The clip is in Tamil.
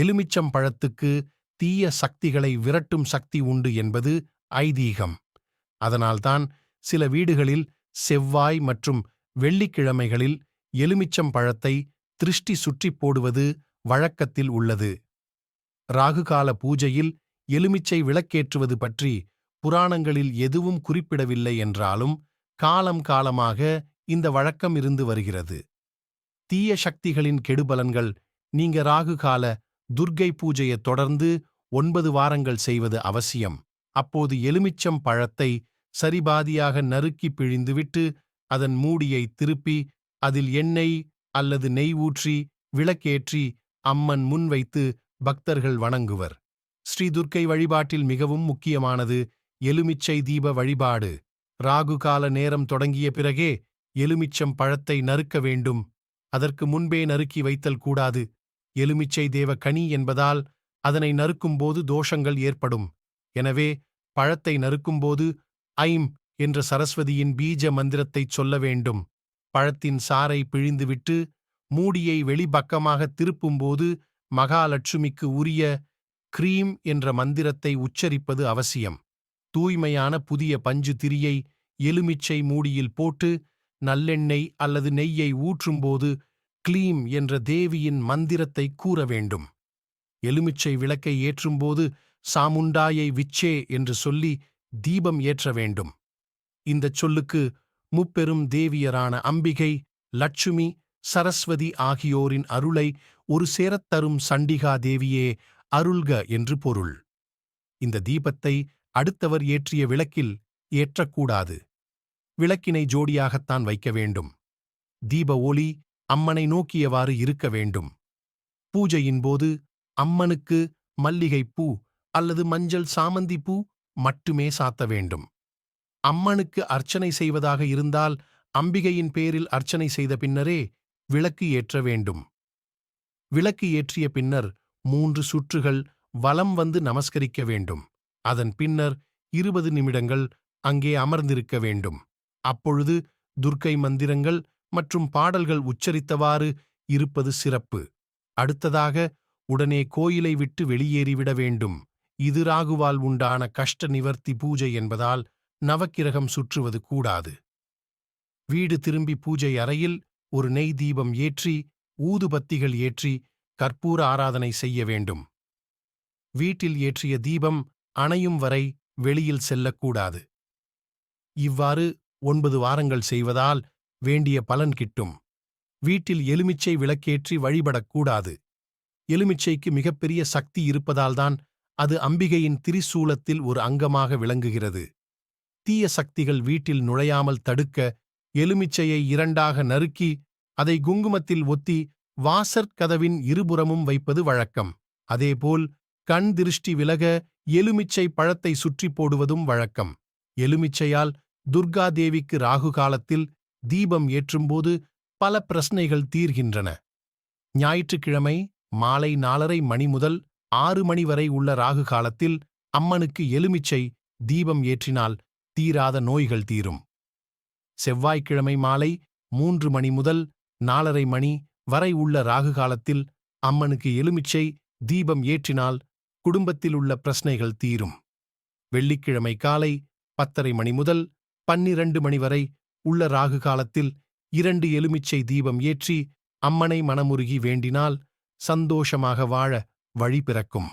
எலுமிச்சம் பழத்துக்கு தீய சக்திகளை விரட்டும் சக்தி உண்டு என்பது ஐதீகம். அதனால்தான் சில வீடுகளில் செவ்வாய் மற்றும் வெள்ளிக்கிழமைகளில் எலுமிச்சம் பழத்தை திருஷ்டி சுற்றிப் போடுவது வழக்கத்தில் உள்ளது. ராகுகால பூஜையில் எலுமிச்சை விளக்கேற்றுவது பற்றி புராணங்களில் எதுவும் குறிப்பிடவில்லை என்றாலும் காலம் காலமாக இந்த வழக்கம் இருந்து வருகிறது. தீய சக்திகளின் கெடுபலன்கள் நீங்க ராகுகால துர்க்கை பூஜையை தொடர்ந்து ஒன்பது வாரங்கள் செய்வது அவசியம். அப்போது எலுமிச்சம் பழத்தை சரிபாதியாக நறுக்கி பிழிந்துவிட்டு அதன் மூடியை திருப்பி அதில் எண்ணெய் அல்லது நெய் ஊற்றி விளக்கேற்றி அம்மன் முன் வைத்து பக்தர்கள் வணங்குவர். ஸ்ரீ துர்க்கை வழிபாட்டில் மிகவும் முக்கியமானது எலுமிச்சை தீப வழிபாடு. ராகு கால நேரம் தொடங்கிய பிறகே எலுமிச்சம் பழத்தை நறுக்க வேண்டும். அதற்கு முன்பே நறுக்கி வைத்தல் கூடாது. எலுமிச்சை தேவ கனி என்பதால் அதனை நறுக்கும்போது தோஷங்கள் ஏற்படும். எனவே பழத்தை நறுக்கும்போது ஐம் என்ற சரஸ்வதியின் பீஜ மந்திரத்தைச் சொல்ல வேண்டும். பழத்தின் சாறை பிழிந்துவிட்டு மூடியை வெளிப்பக்கமாக திருப்பும்போது மகாலட்சுமிக்கு உரிய க்ரீம் என்ற மந்திரத்தை உச்சரிப்பது அவசியம். தூய்மையான புதிய பஞ்சு திரியை எலுமிச்சை மூடியில் போட்டு நல்லெண்ணெய் அல்லது நெய்யை ஊற்றும்போது க்ளீம் என்ற தேவியின் மந்திரத்தை கூற வேண்டும் எலுமிச்சை விளக்கை ஏற்றும்போது சாமுண்டாயை விச்சே என்று சொல்லி தீபம் ஏற்ற வேண்டும். இந்தச் சொல்லுக்கு முப்பெரும் தேவியரான அம்பிகை லட்சுமி சரஸ்வதி ஆகியோரின் அருளை ஒரு சேரத் தரும் சண்டிகா தேவியே அருள்க என்று பொருள். இந்த தீபத்தை அடுத்தவர் ஏற்றிய விளக்கில் ஏற்றக்கூடாது. விளக்கினை ஜோடியாகத்தான் வைக்க வேண்டும். தீப ஒளி அம்மனை நோக்கியவாறு இருக்க வேண்டும். பூஜையின் போது அம்மனுக்கு மல்லிகைப் பூ அல்லது மஞ்சள் சாமந்தி பூ மட்டுமே சாத்த வேண்டும். அம்மனுக்கு அர்ச்சனை செய்வதாக இருந்தால் அம்பிகையின் பேரில் அர்ச்சனை செய்த பின்னரே விளக்கு ஏற்ற வேண்டும். விளக்கு ஏற்றிய பின்னர் மூன்று சுற்றுகள் வலம் வந்து நமஸ்கரிக்க வேண்டும். அதன் பின்னர் இருபது நிமிடங்கள் அங்கே அமர்ந்திருக்க வேண்டும். அப்பொழுது துர்க்கை மந்திரங்கள் மற்றும் பாடல்கள் உச்சரித்தவாறு இருப்பது சிறப்பு. அடுத்ததாக உடனே கோயிலை விட்டு வெளியேறிவிட வேண்டும். இது ராகுவால் உண்டான கஷ்ட நிவர்த்தி பூஜை என்பதால் நவக்கிரகம் சுற்றுவது கூடாது. வீடு திரும்பி பூஜை அறையில் ஒரு நெய் தீபம் ஏற்றி ஊதுபத்திகள் ஏற்றி கற்பூர ஆராதனை செய்ய வேண்டும். வீட்டில் ஏற்றிய தீபம் அணையும் வரை வெளியில் செல்லக்கூடாது. இவ்வாறு ஒன்பது வாரங்கள் செய்வதால் வேண்டிய பலன் கிட்டும். வீட்டில் எலுமிச்சை விளக்கேற்றி வழிபடக்கூடாது. எலுமிச்சைக்கு மிகப்பெரிய சக்தி இருப்பதால்தான் அது அம்பிகையின் திரிசூலத்தில் ஒரு அங்கமாக விளங்குகிறது. தீய சக்திகள் வீட்டில் நுழையாமல் தடுக்க எலுமிச்சையை இரண்டாக நறுக்கி அதை குங்குமத்தில் ஒத்தி வாசற்கதவின் இருபுறமும் வைப்பது வழக்கம். அதேபோல் கண் திருஷ்டி விலக எலுமிச்சை பழத்தை சுற்றி போடுவதும் வழக்கம். எலுமிச்சையால் துர்கா தேவிக்கு ராகு காலத்தில் தீபம் ஏற்றும்போது பல பிரச்சனைகள் தீர்கின்றன. ஞாயிற்றுக்கிழமை மாலை நாலரை மணி முதல் ஆறு மணி வரை உள்ள ராகு காலத்தில் அம்மனுக்கு எலுமிச்சை தீபம் ஏற்றினால் தீராத நோய்கள் தீரும். செவ்வாய்க்கிழமை மாலை மூன்று மணி முதல் நாலரை மணி வரை உள்ள ராகு காலத்தில் அம்மனுக்கு எலுமிச்சை தீபம் ஏற்றினால் குடும்பத்தில் உள்ள பிரச்சனைகள் தீரும். வெள்ளிக்கிழமை காலை பத்தரை மணி முதல் பன்னிரண்டு மணி வரை உள்ள ராகு காலத்தில் இரண்டு எலுமிச்சை தீபம் ஏற்றி அம்மனை மனமுருகி வேண்டினால் சந்தோஷமாக வாழ வழி பிறக்கும்.